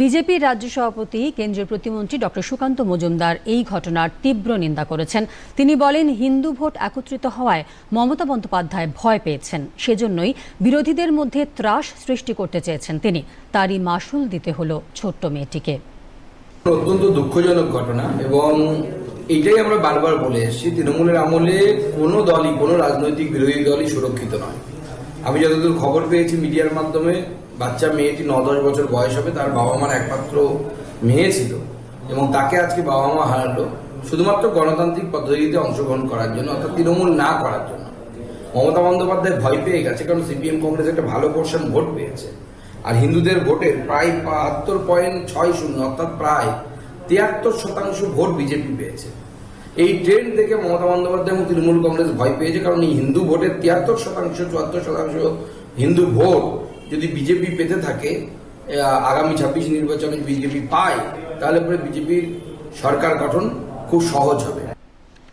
বিজেপির রাজ্য সভাপতি, কেন্দ্রীয় প্রতিমন্ত্রী ডক্টর সুকান্ত মজুমদার এই ঘটনার তীব্র নিন্দা করেছেন। তিনি বলেন, হিন্দু ভোট একত্রিত হওয়ায় মমতা বন্দ্যোপাধ্যায় ভয় পেয়েছেন। সেজন্যই বিরোধীদের মধ্যে ত্রাস সৃষ্টি করতে চেয়েছেন তিনি। তারই মাসুল দিতে হলো ছোট্ট মেয়েটিকে। অত্যন্ত দুঃখজনক ঘটনা এবং আমরা বারবার বলে এসেছি, তৃণমূলের আমলে কোনো দলই, কোনো রাজনৈতিক বিরোধী দলই সুরক্ষিত নয়। আমি যতদূর খবর পেয়েছি মিডিয়ার মাধ্যমে, বাচ্চা মেয়েটি ন দশ বছর বয়স হবে, তার বাবা মার একমাত্র মেয়ে ছিল এবং তাকে আজকে বাবা মা হারালো, শুধুমাত্র গণতান্ত্রিক পদ্ধতিতে অংশগ্রহণ করার জন্য, অর্থাৎ তৃণমূল না করার জন্য। মমতা বন্দ্যোপাধ্যায় ভয় পেয়ে গেছে, কারণ সিপিএম কংগ্রেস একটা ভালো পোর্শন ভোট পেয়েছে। আর হিন্দুদের ভোটের প্রায় বাহাত্তর পয়েন্ট ছয় শূন্য, অর্থাৎ প্রায় তিয়াত্তর শতাংশ ভোট বিজেপি পেয়েছে। এই ট্রেন থেকে মমতা বন্দ্যোপাধ্যায় এবং তৃণমূল কংগ্রেস ভয় পেয়েছে, কারণ এই হিন্দু ভোটের তিয়াত্তর শতাংশ, চুয়াত্তর শতাংশ হিন্দু ভোট যদি বিজেপি পেতে থাকে আগামী ছাব্বিশ নির্বাচনে বিজেপি পায়, তাহলে পরে বিজেপির সরকার গঠন খুব সহজ হবে।